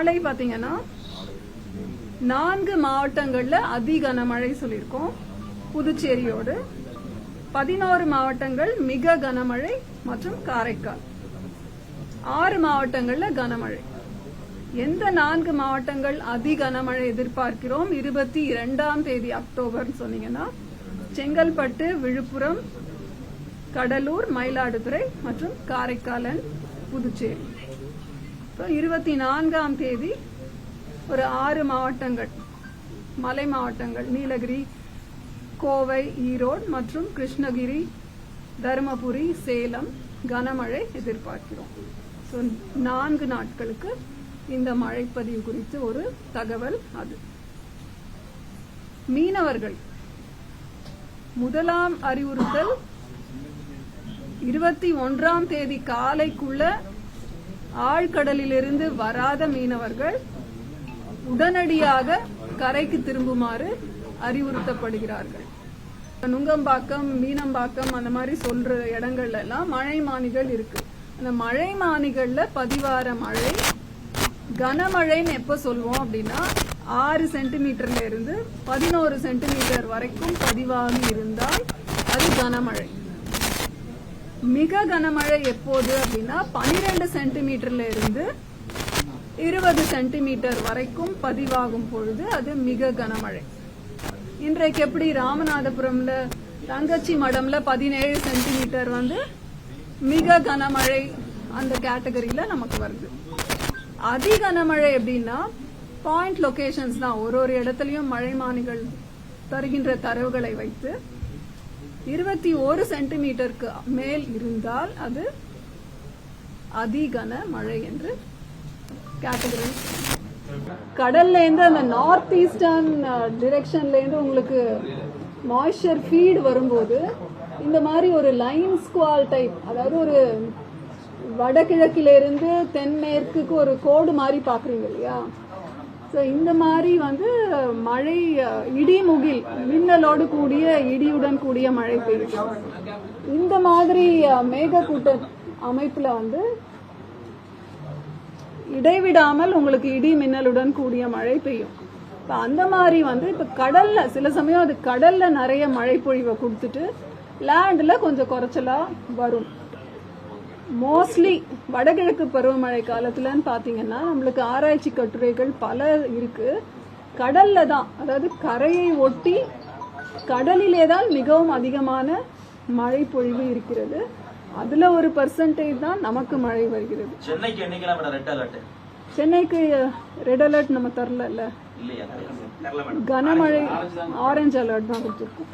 நாளை பாத்தீங்கன்னா நான்கு மாவட்டங்கள்ல அதி கனமழை சொல்லியிருக்கோம். புதுச்சேரியோடு பதினோரு மாவட்டங்கள் மிக கனமழை மற்றும் காரைக்கால். ஆறு மாவட்டங்கள்ல கனமழை. எந்த நான்கு மாவட்டங்கள் அதி கனமழை எதிர்பார்க்கிறோம்? இருபத்தி இரண்டாம் தேதி அக்டோபர் சொன்னீங்கன்னா செங்கல்பட்டு விழுப்புரம் கடலூர் மயிலாடுதுறை மற்றும் காரைக்காலன் புதுச்சேரி. ஸோ இருபத்தி நான்காம் தேதி ஒரு ஆறு மாவட்டங்கள் மலை மாவட்டங்கள் நீலகிரி கோவை ஈரோடு மற்றும் கிருஷ்ணகிரி தருமபுரி சேலம் கனமழை எதிர்பார்க்கிறோம். ஸோ நான்கு நாட்களுக்கு இந்த மழைப்பதிவு குறித்து ஒரு தகவல் அது. மீனவர்கள் முதலாம் அறிவுறுத்தல் இருபத்தி ஒன்றாம் தேதி காலைக்குள்ள ஆழ்கடலிலிருந்து வராத மீனவர்கள் உடனடியாக கரைக்கு திரும்புமாறு அறிவுறுத்தப்படுகிறார்கள். நுங்கம்பாக்கம் மீனம்பாக்கம் அந்த மாதிரி சொல்ற இடங்கள்ல எல்லாம் மழை மானிகள் இருக்கு. அந்த மழை மானிகள்ல பதிவார மழை கனமழைன்னு எப்ப சொல்லுவோம் அப்படின்னா ஆறு சென்டிமீட்டர்ல இருந்து பதினோரு சென்டிமீட்டர் வரைக்கும் பதிவாகி இருந்தால் அது கனமழை. மிக கனமழை எப்போது அப்படின்னா பனிரெண்டு சென்டிமீட்டர்ல இருந்து இருபது சென்டிமீட்டர் வரைக்கும் பதிவாகும் பொழுது அது மிக கனமழை. இன்றைக்கு எப்படி ராமநாதபுரம்ல தங்கச்சி மடம்ல பதினேழு சென்டிமீட்டர் வந்து மிக கனமழை அந்த கேட்டகரியில நமக்கு வருது. அதி கனமழை எப்படின்னா பாயிண்ட் லொகேஷன்ஸ் தான். ஒரு ஒரு இடத்துலயும் மழைமானிகள் தருகின்ற தரவுகளை வைத்து இருபத்தி ஒரு சென்டிமீட்டருக்கு மேல் இருந்தால் அது அதிகன மழை என்று கேட்டகரி கடல்ல இருந்து அந்த நார்த் ஈஸ்டர்ன் டிரெக்ஷன்ல இருந்து உங்களுக்கு மாய்ஸ்சர் ஃபீட் வரும்போது இந்த மாதிரி ஒரு லைன் ஸ்குவால் டைப் அதாவது ஒரு வடகிழக்கிலிருந்து தென்மேற்குக்கு ஒரு கோடு மாதிரி பாக்குறீங்க இல்லையா? ஸோ இந்த மாதிரி வந்து மழை இடி முகில் மின்னலோடு கூடிய இடியுடன் கூடிய மழை பெய்யும் இந்த மாதிரி மேகக்கூட்ட அமைப்பில் வந்து இடைவிடாமல் உங்களுக்கு இடி மின்னலுடன் கூடிய மழை பெய்யும். இப்போ அந்த மாதிரி வந்து இப்போ கடல்ல சில சமயம் அது கடல்ல நிறைய மழை பொழிவை கொடுத்துட்டு லேண்டில் கொஞ்சம் குறைச்சலாக வரும். மோஸ்ட்லி வடகிழக்கு பருவமழை காலத்துலன்னு பாத்தீங்கன்னா நம்மளுக்கு ஆராய்ச்சி கட்டுரைகள் பல இருக்கு. கடல்ல தான் அதாவது கரையை ஒட்டி கடலிலே தான் மிகவும் அதிகமான மழை பொழிவு இருக்கிறது. அதுல ஒரு பர்சன்டேஜ் தான் நமக்கு மழை வருகிறது. சென்னைக்கு ரெட் அலர்ட் சென்னைக்கு ரெட் அலர்ட் நம்ம தரல கனமழை ஆரஞ்சு அலர்ட் தான் கொடுத்துருக்கோம்.